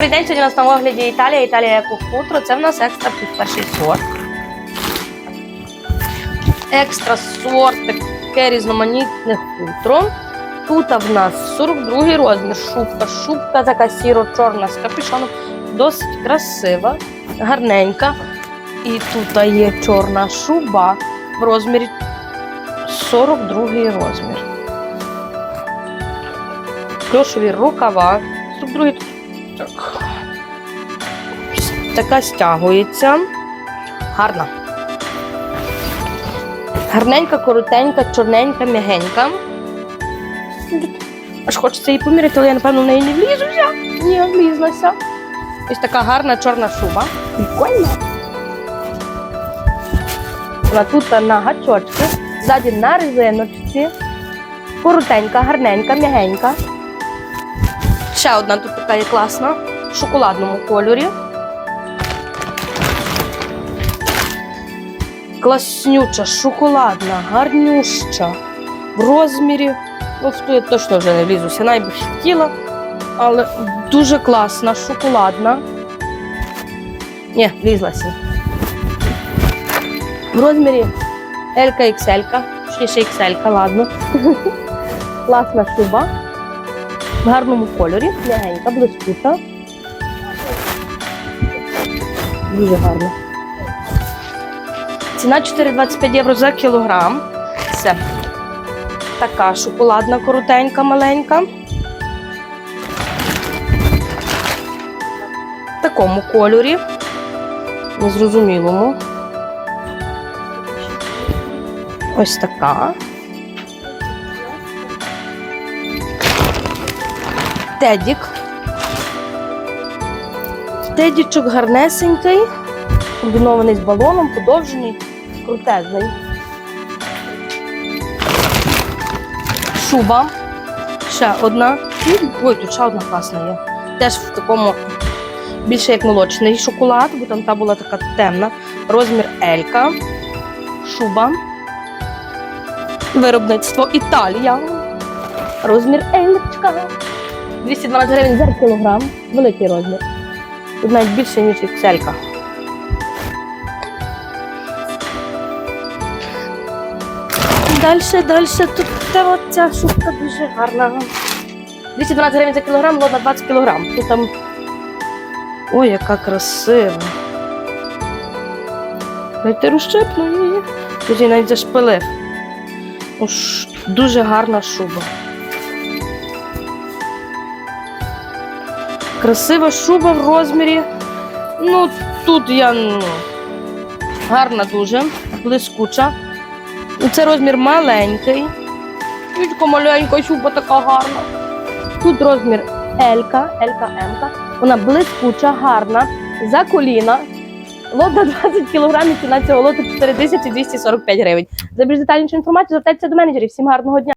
Добрий день, сьогодні у нас на огляді Італія, Італія як у хутро. Це в нас екстра під перший сорт. Екстра сорт, таке різноманітне хутро. Тут в нас 42 розмір шубка. Шубка така сіро-чорна з капюшоном. Досить красива, гарненька. І тут є чорна шуба в розмірі 42 розмір. Кльошові рукава. 42 так. Така стягується. Гарна. Гарненька, коротенька, чорненька, м'ягенька. Аж хочеться її поміряти, але я, напевно, в неї не влізуся. Ні, влізлася. Ось така гарна чорна шуба. Прикольна. Вона тут на гачочки, ззаді на резиночці. Коротенька, гарненька, м'ягенька. Ще одна тут така є класна в шоколадному кольорі. Класнюча, шоколадна, гарнюща. В розмірі. Ну, в ту я точно вже не влізуся, найби хотіла, але дуже класна, шоколадна. Ні, влізлася. В розмірі L XL, ще XL, ладно. Класна шуба в гарному кольорі, м'ягенька, блискута. Дуже гарно. Ціна 4,25 євро за кілограм. Це така шоколадна, коротенька, маленька. В такому кольорі. Незрозумілому. Ось така. Тедік. Тедічок гарнесенький, комбінований з балоном, подовжений, крутезний. Шуба. Ще одна. Ой, тут ще одна класна є. Теж в такому більше як молочний шоколад, бо там та була така темна. Розмір Елька. Шуба. Виробництво Італія. Розмір Ельчка. 212 гривень за кілограм. Великий розмір. Тут навіть більше, ніж XL. Дальше, дальше. Тут та от ця шубка дуже гарна. 212 гривень за кілограм, лот на 20 кілограм. Тут там. Ой, яка красива. Дайте розщепну її. Тут її навіть зашпилив. Дуже гарна шуба. Красива шуба в розмірі. Ну, тут я ну, гарна дуже, блискуча. Ну, Це розмір маленький. Тільки маленька шуба така гарна. Тут розмір Елька, Елька М. Вона блискуча, гарна, за коліна. Лот на 20 кг, ціна цього лоту 4245 гривень. За більш детальнішу інформацію звертайтеся до менеджерів. Всім гарного дня!